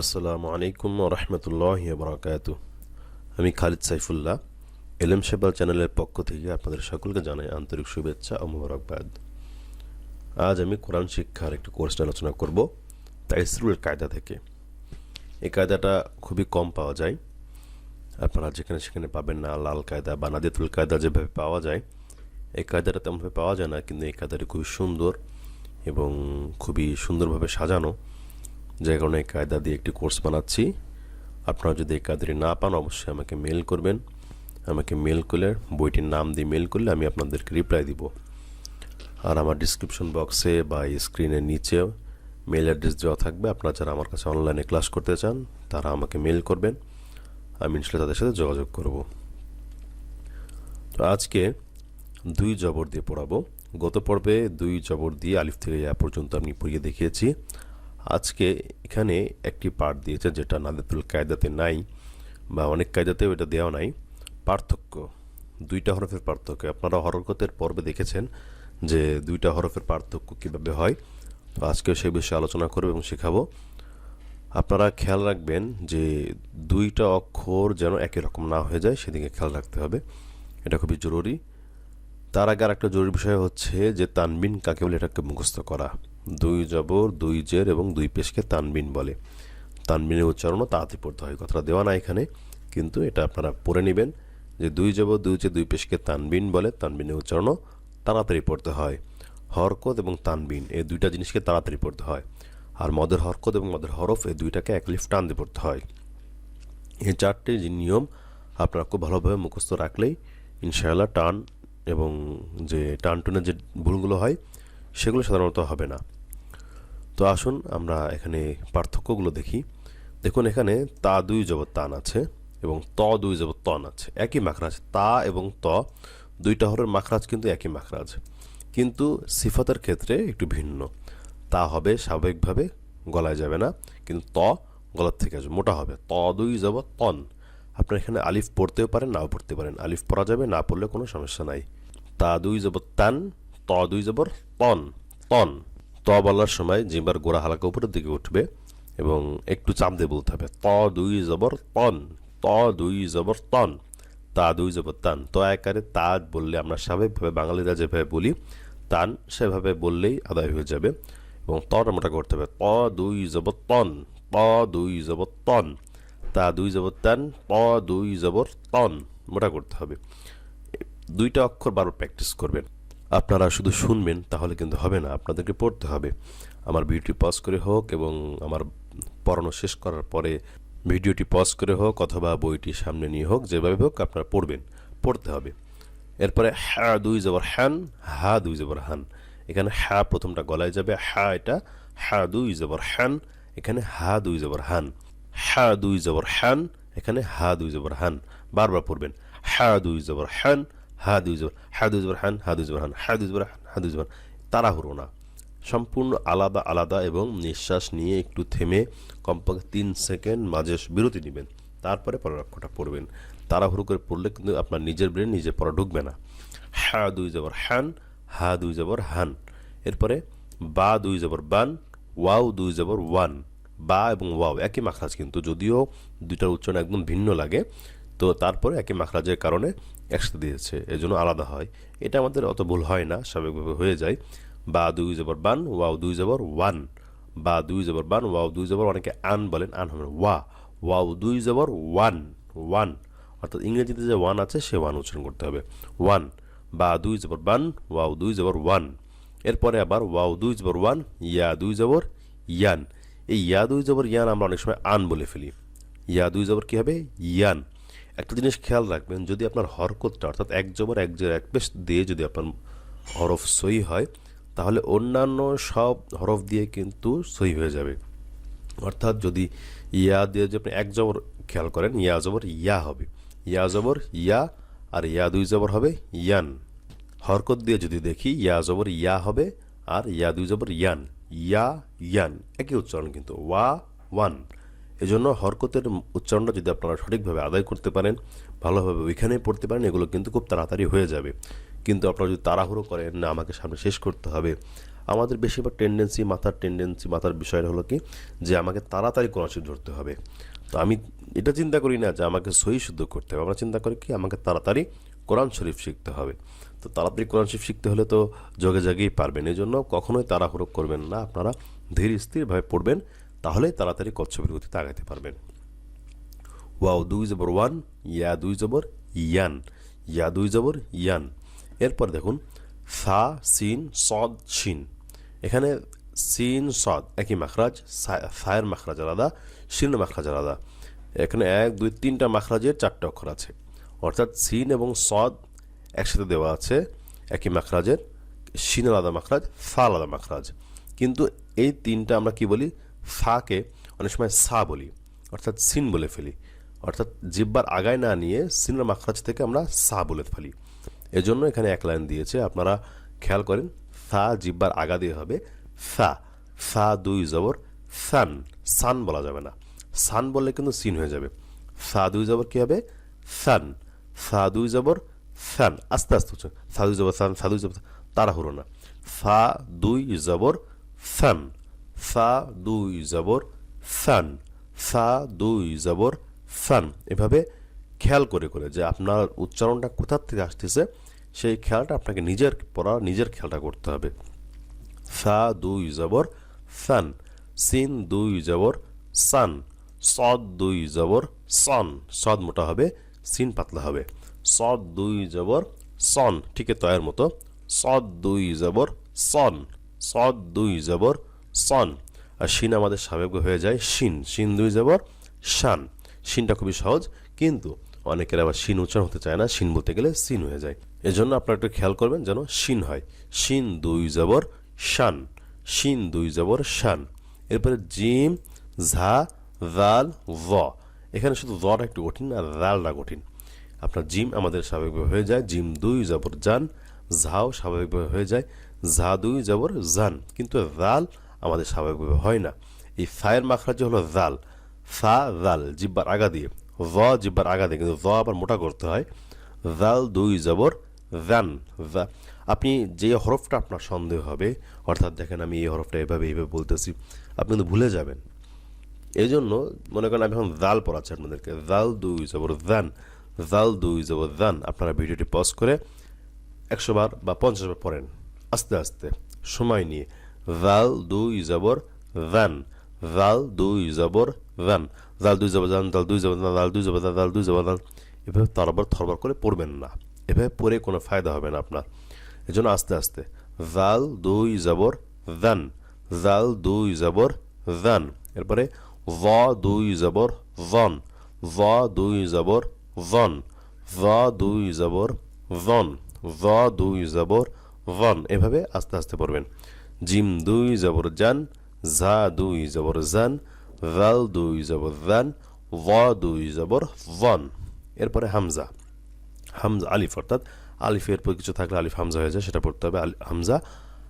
আসসালামু আলাইকুম রহমতুল্লাহ বরকাত আমি খালিদ সাইফুল্লাহ, এলএম সেবাল চ্যানেলের পক্ষ থেকে আপনাদের সকলকে জানাই আন্তরিক শুভেচ্ছা ও মোবারকবাদ। আজ আমি কোরআন শিক্ষার একটি কোর্স আলোচনা করব তাইসরুলের কায়দা থেকে। এই কায়দাটা খুবই কম পাওয়া যায়। আপনারা যেখানে সেখানে পাবেন না, লাল কায়দা বা নাদিয়াতুল কায়দা যেভাবে পাওয়া যায়। এই কায়দাটা তেমনভাবে পাওয়া যায় না, কিন্তু এই কায়দাটি খুবই সুন্দর এবং খুবই সুন্দরভাবে সাজানো। যে কারণে এই কায়দা দিয়ে একটি কোর্স বানাচ্ছি। আপনারা যদি এই কায়দাটি না পান, অবশ্যই আমাকে মেল করবেন। আমাকে মেল করলে, বইটির নাম দিয়ে মেল করলে আমি আপনাদেরকে রিপ্লাই দিব। আর আমার ডিসক্রিপশন বক্সে বা স্ক্রিনের নিচে মেল অ্যাড্রেস দেওয়া থাকবে। আপনারা যারা আমার কাছে অনলাইনে ক্লাস করতে চান, তারা আমাকে মেল করবেন। আমি ইনশাল্লাহ তাদের সাথে যোগাযোগ করব। তো আজকে দুই জবর দিয়ে পড়াবো। গত পর্বে দুই জবর দিয়ে আলিফ থেকে ইয়া পর্যন্ত আমি পড়িয়ে দেখিয়েছি। আজকে এখানে একটি পার্ট দিয়েছে যেটা নাদেতুল কায়দাতে নাই বা অনেক কায়দাতেও এটা দেওয়া নাই। পার্থক্য, দুইটা হরফের পার্থক্য। আপনারা হরকতের পর্বে দেখেছেন যে দুইটা হরফের পার্থক্য কীভাবে হয়। তো আজকে সেই বিষয়ে আলোচনা করব এবং শেখাবো। আপনারা খেয়াল রাখবেন যে দুইটা অক্ষর যেন একই রকম না হয়ে যায়, সেদিকে খেয়াল রাখতে হবে। এটা খুবই জরুরি। তার আগে আর একটা জরুরি বিষয় হচ্ছে যে তানবিন কাকে বলে, এটাকে মুখস্থ করা। দুই জবর, দুই জের এবং দুই পেশকে তানবিন বলে। তানবিনের উচ্চারণও তাড়াতাড়ি পড়তে হয়, কথাটা দেওয়া না এখানে, কিন্তু এটা আপনারা পড়ে নেবেন যে দুই জবর, দুই জের, দুই পেশকে তানবিন বলে, তানবিনের উচ্চারণও তাড়াতাড়ি পড়তে হয়। হরকত এবং তানবিন, এই দুইটা জিনিসকে তাড়াতাড়ি পড়তে হয়। আর মদের হরকত এবং মদের হরফ, এই দুইটাকে এক লিফট টান দিয়ে পড়তে হয়। এই চারটি নিয়ম আপনারা খুব ভালোভাবে মুখস্থ রাখলেই ইনশাআল্লাহ টান এবং যে টান টুনের যে ভুলগুলো হয় সেগুলো সাধারণত হবে না। তো আসুন আমরা এখানে পার্থক্যগুলো দেখি। দেখুন এখানে তা দুই জবর তান আছে এবং ত দুই জবর তন আছে। একই মাখরাজ, তা এবং ত। দুইটা হরের মাখরাজ কিন্তু একই মাখরাজ। কিন্তু সিফাতের ক্ষেত্রে একটু ভিন্ন। তা হবে স্বাভাবিকভাবে গলায় যাবে না, কিন্তু ত গলার থেকে আসবে। মোটা হবে। ত দুই জবর তন। আপনার এখানে আলিফ পড়তেও পারেন, নাও পড়তে পারেন। আলিফ পড়া যাবে, না পড়লে কোনো সমস্যা নাই। তা দুই জবর তান ত দুই জবর, তন তন। ত বলার সময় জিম্বার গোড়া হালকা উপরের দিকে উঠবে এবং একটু চাপ দিয়ে বলতে হবে। ত দুই জবর, তন। ত দুই জবর, তন। তা দুই জবর, তান। তো একারে তা বললে আমরা স্বাভাবিকভাবে বাঙালিরা যেভাবে বলি, তান সেভাবে বললেই আদায় হয়ে যাবে এবং তটা মোটা করতে হবে। ত দুই জবর, তন। ত দুই জবর, তন। তা দুই জবর, তান। ত দুই জবর, তন। মোটা করতে হবে। দুইটা অক্ষর বারবার প্র্যাকটিস করবেন। আপনারা শুধু শুনবেন, তাহলে কিন্তু হবে না। আপনাদেরকে পড়তে হবে। আমার ভিডিওটি পজ করে হোক এবং আমার পড়ানো শেষ করার পরে ভিডিওটি পজ করে হোক অথবা বইটি সামনে নিয়ে হোক, যেভাবে হোক আপনারা পড়বেন। পড়তে হবে। এরপরে হ্যা দুই জবর হ্যান হা দুই জবর হান। এখানে হ্যা প্রথমটা গলায় যাবে হ্যা এটা হ্যা দুই জবর হ্যান এখানে হা দুই জবর হান। হ্যা দুই জবর হ্যান এখানে হা দুই জবর হান। বারবার পড়বেন। হ্যা দুই জবর হ্যান হা দুই জবর হা দুই জবর হান হা দুই জবর হান হা হান। হা তাড়াহুড়ো না। সম্পূর্ণ আলাদা আলাদা এবং নিঃশ্বাস নিয়ে একটু থেমে কমপক্ষে তিন সেকেন্ড মাঝে বিরতি নেবেন। তারপরে পরের অক্ষরটা পড়বেন। তাড়াহুড়ো করে পড়লে কিন্তু আপনার নিজের ব্রেন নিজে পড়া ঢুকবে না। হ্যা দুই জবর হ্যান হা দুই জবর হান। এরপরে বা দুই জবর বান, ওয়াও দুই জবর ওয়ান। বা এবং ওয়াও একই মাখরাজ কিন্তু যদিও দুইটার উচ্চারণ একদম ভিন্ন লাগে। তো তারপরে একই মাখরাজের কারণে একসাথে দিয়েছে এজন্য আলাদা হয় এটা আমাদের অত ভুল হয় না স্বাভাবিকভাবে হয়ে যায় বা দুই জবর বান ওয়াও দুই জবর ওয়ান বা দুই জবর বান ওয়াও দুই জবর অনেকে আন বলেন আন হবে ওয়া ওয়াও দুই জবর ওয়ান ওয়ান অর্থাৎ ইংরেজিতে যে ওয়ান আছে সে ওয়ান উচ্চারণ করতে হবে ওয়ান বা দুই জবর বান ওয়াও দুই জবর ওয়ান এরপরে আবার ওয়াও দুই জবর ওয়ান ইয়া দুই জবর ইয়ান এই ইয়া দুই জবর ইয়ান আমরা অনেক সময় আন বলে ফেলি ইয়া দুই জবর কী হবে ইয়ান একটা জিনিস খেয়াল রাখবেন, যদি আপনার হরকতটা, অর্থাৎ এক জবর, এক জের, এক পেশ দিয়ে যদি আপনার হরফ সই হয়, তাহলে অন্যান্য সব হরফ দিয়ে কিন্তু সই হয়ে যাবে। অর্থাৎ যদি ইয়া দিয়ে যদি আপনি এক জবর খেয়াল করেন, ইয়া জবর ইয়া হবে। ইয়া জবর ইয়া, আর ইয়া দুই জবর হবে ইয়ান। হরকত দিয়ে যদি দেখি, ইয়া জবর ইয়া হবে, আর ইয়া দুই জবর ইয়ান। ইয়া, ইয়ান। একই উচ্চারণ কিন্তু, ওয়া, ওয়ান। এজন্য হরকতের উচ্চারণটা যদি আপনারা সঠিকভাবে আদায় করতে পারেন, ভালোভাবে ওইখানেই পড়তে পারেন, এগুলো কিন্তু খুব তাড়াতাড়ি হয়ে যাবে। কিন্তু আপনারা যদি তাড়াহুড়ো করেন, না, আমাকে সামনে শেষ করতে হবে। আমাদের বেশিরভাগ টেন্ডেন্সি মাথার টেন্ডেন্সি মাথার বিষয় হলো কি? যে আমাকে তাড়াতাড়ি কোরআন ধরতে হবে। তো আমি এটা চিন্তা করি না যে আমাকে সহি শুদ্ধ করতে হবে। আমরা চিন্তা করি কি? আমাকে তাড়াতাড়ি কোরআন শরীফ শিখতে হবে। তো তাড়াতাড়ি কোরআন শরীফ শিখতে হলে তো যোগে জাগেই পারবেন। এই জন্য কখনোই তাড়াহুড়ো করবেন না। আপনারা ধীর স্থিরভাবে পড়বেন। তাহলেই তাড়াতাড়ি কচ্ছপের গতিতে আগাতে পারবেন। ওয়াও, দুই জবর ওয়ান, ইয়া দুই জবর ইয়ান, ইয়া দুই জবর ইয়ান। এরপর দেখুন, সা, সিন, সদ, শিন। এখানে সিন, সদ, একই মাখরাজ, সা- ফায়ের মাখরাজ আলাদা, শিনের মাখরাজ আলাদা। এখানে এক, দুই, তিনটা মাখরাজের চারটে অক্ষর আছে। অর্থাৎ সিন এবং সদ একসাথে দেওয়া আছে, একই মাখরাজের, শিন আলাদা মাখরাজ ফা আলাদা মাখরাজ। কিন্তু এই তিনটা আমরা কি বলি? ফাকে অনেক সময় সা বলি, অর্থাৎ সিন বলে ফেলি। অর্থাৎ জিব্বার আগায় না নিয়ে সিনের মাখরাজ থেকে আমরা সা বলে ফেলি। এজন্য এখানে এক লাইন দিয়েছে, আপনারা খেয়াল করেন ফা জিব্বার আগা দিয়ে হবে ফা ফা দুই জবর সান। সান বলা যাবে না। সান বললে কিন্তু সিন হয়ে যাবে। ফা দুই জবর কী হবে? সান। ফা দুই জবর সান। আস্তে আস্তে হচ্ছে। ফা দুই জবর সান ফা দুই জবর তাড়াহুড়ো না। ফা দুই জবর সান। ফা দুই, জবর, সান। সা, দুই, জবর, সান। এভাবে খেয়াল করে করে যে আপনার উচ্চারণটা কোথার থেকে আসতেছে, সেই খেয়ালটা আপনাকে নিজের পড়া, নিজের খেয়ালটা করতে হবে। সা, দুই, জবর ফান সিন, দুই, জবর, সান। সদ, দুই, জবর, সন। সদ মোটা হবে, সিন পাতলা হবে। সদ, দুই, জবর, সন। ঠিক তয়ের মতো। সদ, দুই, জবর, সন। সদ, দুই, জবর সন। আর শিন আমাদের স্বাভাবিক হয়ে যায় শিন। শিন দুই জবর, শান। শিনটা খুবই সহজ, কিন্তু অনেকের আবার শিন উচ্চারণ হতে চায় না, শিন বলতে গেলে সিন হয়ে যায়। এজন্য আপনারা একটু খেয়াল করবেন যেন শিন হয়। শিন দুই জবর, শান। শিন দুই জবর, শান। এরপরে জিম, ঝা জাল ভ। এখানে শুধু জটা একটু কঠিন আর জালটা কঠিন। আপনার জিম আমাদের স্বাভাবিকভাবে হয়ে যায়, জিম দুই জবর, জান। ঝাও স্বাভাবিকভাবে হয়ে যায়, ঝা দুই জবর, জান। কিন্তু জাল আমাদের স্বাভাবিকভাবে হয় না। এই ফায়ের মাখরাজ হলো জাল ফা জাল জিব্বার আগা দিয়ে। ভ জিব্বার আগা দিয়ে। কিন্তু জ আবার মোটা করতে হয়। জাল দুই জবর জান জা- আপনি যে হরফটা আপনার সন্দেহ হবে, অর্থাৎ দেখেন আমি এই হরফটা এভাবে এইভাবে বলতেছি, আপনি কিন্তু ভুলে যাবেন। এই জন্য মনে করেন আমি এখন জাল পড়াচ্ছি আপনাদেরকে। জাল দুই জবর জান জাল দুই জবর জান আপনারা ভিডিওটি পজ করে একশো বার বা পঞ্চাশ বার পড়েন। আস্তে আস্তে সময় নিয়ে। জাল দুই জবর জান জাল দুই জবর জান জাল দুই জবর জান জাল দুই জবর জাল দুই জবর জাল দুই জবর জান এভাবে তরবর থরবর করে পড়বেন না এভাবে পড়ে কোনো ফায়দা হবে না আপনার এজন্য আস্তে আস্তে জাল দুই জবর জান জাল দুই জবর জান এরপরে ভ দুই জবর জন ভ দুই জবর জন ভ দুই জবর জন ভ দুই জবর ভন এভাবে আস্তে আস্তে পড়বেন জিম দুই জবর জান, ঝা দুই জবর জান জাল দুই জবর জান ভ দুই জবর ভন এরপরে হামজা। হামজা আলিফ, অর্থাৎ আলিফের পর কিছু থাকলে আলিফ হামজা হয়ে যায়, সেটা পড়তে হবে হামজা।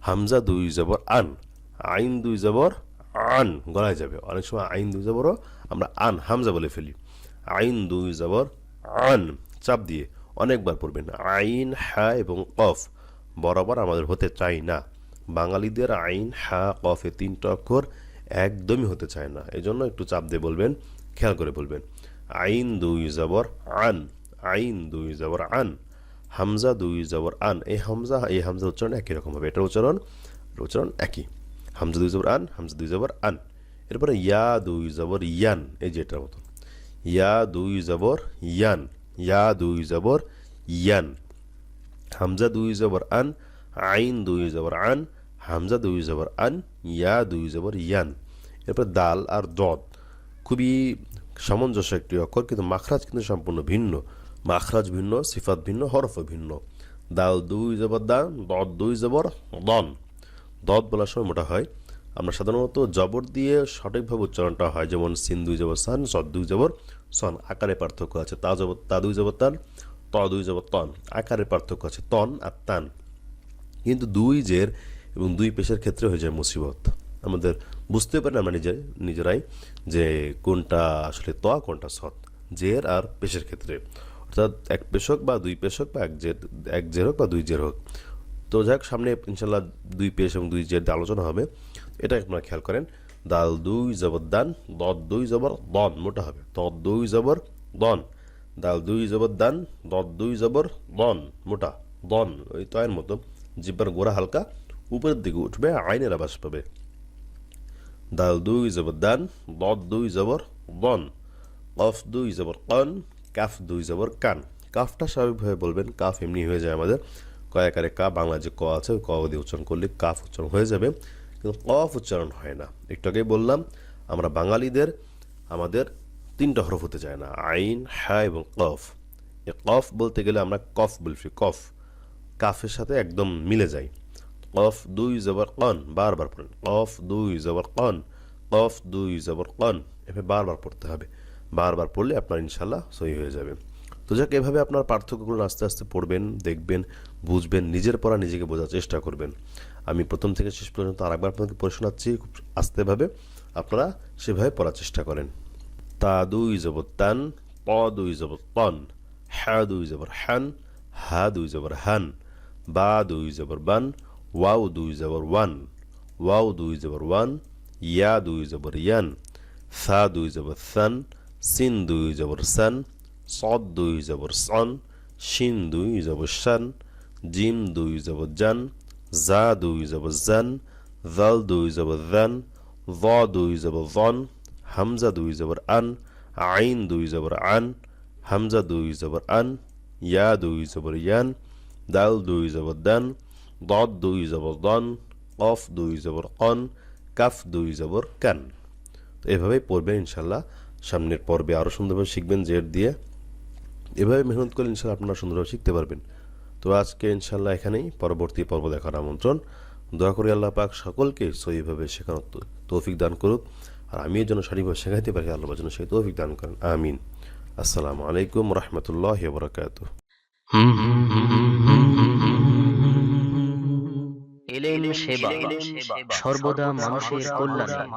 হামজা দুই জবর আন। আইন দুই জবর আন, গলায় যাবে। অনেক সময় আইন দুই জবরও আমরা আন, হামজা বলে ফেলি। আইন দুই জবর আন, চাপ দিয়ে অনেকবার পড়বেন। আইন, হা এবং কফ বরাবর আমাদের হতে চাই না। বাঙালিদের আইন হা কফ তিনটা অক্ষর একদমই হতে চায় না এই জন্য একটু চাপ দিয়ে বলবেন খেয়াল করে বলবেন আইন দুই জবর আন আইন দুই জবর আন হামজা দুই জবর আন এই হামজা এই হামজা উচ্চারণ একই রকম হবে এটার উচ্চারণ উচ্চারণ একই হামজা দুই জবর আন হামজা দুই জবর আন এরপরে ইয়া দুই জবর ইয়ান এই যে এটার মতন ইয়া দুই জবর ইয়ান ইয়া দুই জবর ইয়ান হামজা দুই জবর আন আইন দুই জবর আন হামজা, দুই জবর আন, ইয়া, দুই জবর ইয়ান। এরপর দাল আর দদ। খুবই সামঞ্জস্য একটি অক্ষর, কিন্তু মাখরাজ কিন্তু সম্পূর্ণ ভিন্ন। মাখরাজ ভিন্ন, সিফাত ভিন্ন, হরফ ভিন্ন। দাল দুই জবর দান, দদ দুই জবর দন। দদ বলার সময় মোটা হয়। আমরা সাধারণত জবর দিয়ে সঠিকভাবে উচ্চারণটা হয়, যেমন সিন দুই জবর সান, সদ দুই জবর সন। আকারে পার্থক্য আছে, তা জবর, তা দুই জবর তান, ত দুই জবর তন। আকারে পার্থক্য আছে, তন আর তান। কিন্তু দুই জের এবং দুই পেশের ক্ষেত্রে হয়ে যায় মুসিবত। আমাদের বুঝতে পারি আমরা নিজে, নিজেরাই যে কোনটা আসলে ত, কোনটা সৎ, জের আর পেশের ক্ষেত্রে। অর্থাৎ এক পেশক বা দুই পেশক বা এক জের এক জের হোক বা দুই জের হোক। তো যাই হোক সামনে ইনশাল্লাহ দুই পেশ এবং দুই জের আলোচনা হবে। এটা আপনারা খেয়াল করেন। দাল দুই, জবর দান, দদ দুই, জবর দন, মোটা হবে। দদ দুই, জবর দন, দাল দুই, জবর দান, দদ দুই, জবর দন, মোটা, দন, ওই তয়ের মতো। জিব্বার গোড়া হালকা উপরের দিকে উঠবে, আইনের আবাস পাবে। দাল দুই জবর দান দদ দুই জবর বন কফ দুই জবর কন, কাফ দুই জবর কান। কাফটা স্বাভাবিকভাবে বলবেন, কাফ এমনি হয়ে যায় আমাদের। কয়াকারে কা বাংলা যে ক আছে ক দিয়ে উচ্চারণ করলে কাফ উচ্চারণ হয়ে যাবে। কিন্তু কফ উচ্চারণ হয় না। একটু আগেই বললাম, আমরা বাঙালিদের, আমাদের তিনটা হরফ হতে চায় না, আইন হ্যা এবং কফ। এ কফ বলতে গেলে আমরা কফ বলছি কফ। কাফের সাথে একদম মিলে যায়। কফ দুই জবর কন বারবার পড়েন কফ দুই জবর কন কফ দুই জবর কন এভাবে বারবার পড়তে হবে বারবার পড়লে আপনার ইনশাল্লাহ সহি হয়ে যাবে তো যাক, এভাবে আপনার পার্থক্যগুলো আস্তে আস্তে পড়বেন, দেখবেন, বুঝবেন, নিজের পড়া নিজেকে বোঝার চেষ্টা করবেন। আমি প্রথম থেকে শেষ পর্যন্ত আরেকবার আপনাকে পড়ে শোনাচ্ছি, খুব আস্তেভাবে আপনারা সেভাবে পড়ার চেষ্টা করেন। তা, দুই, জবর, তান প দুই, জবর তন হ্যা দুই, জবর হ্যান হা, দুই, জবর, হান। বা, দুই, জবর, বান। ওয়াও দুই জবর ওয়ান ওয়াও দুই জবর ওয়ান ইয়া দুই জবর ইয়ান সা দুই জবর সান সিন দুই জবর সান সদ দুই জবর সন শিন দুই জবর শান জিম দুই জবর জান জা দুই জবর জান জাল দুই জবর জান জ দুই জবর জন হামজা দুই জবর আন আইন দুই জবর আন হামজা দুই জবর আন ইয়া দুই জবর ইয়ান দাল দুই জবর দান দদ দুই জবর দন কফ দুই জবর কন কাফ দুই জবর কান তো এভাবেই পড়বেন ইনশাল্লাহ সামনের পর্বে আরও সুন্দরভাবে শিখবেন জেড দিয়ে। এভাবে মেহনত করলে ইনশাল্লাহ আপনারা সুন্দরভাবে শিখতে পারবেন। তো আজকে ইনশাল্লাহ এখানেই। পরবর্তী পর্ব দেখার আমন্ত্রণ। দয়া করে আল্লাহ পাক সকলকে সহিভাবে শেখানোর তৌফিক দান করুক। আর আমি যেন সঠিকভাবে শেখাইতে পারি, আল্লাহ যেন সেই তৌফিক দান করেন। আমিন। আসসালামু আলাইকুম রহমতুল্লাহ বরকাত এলেন সেবা সর্বদা মানুষের কল্যাণে।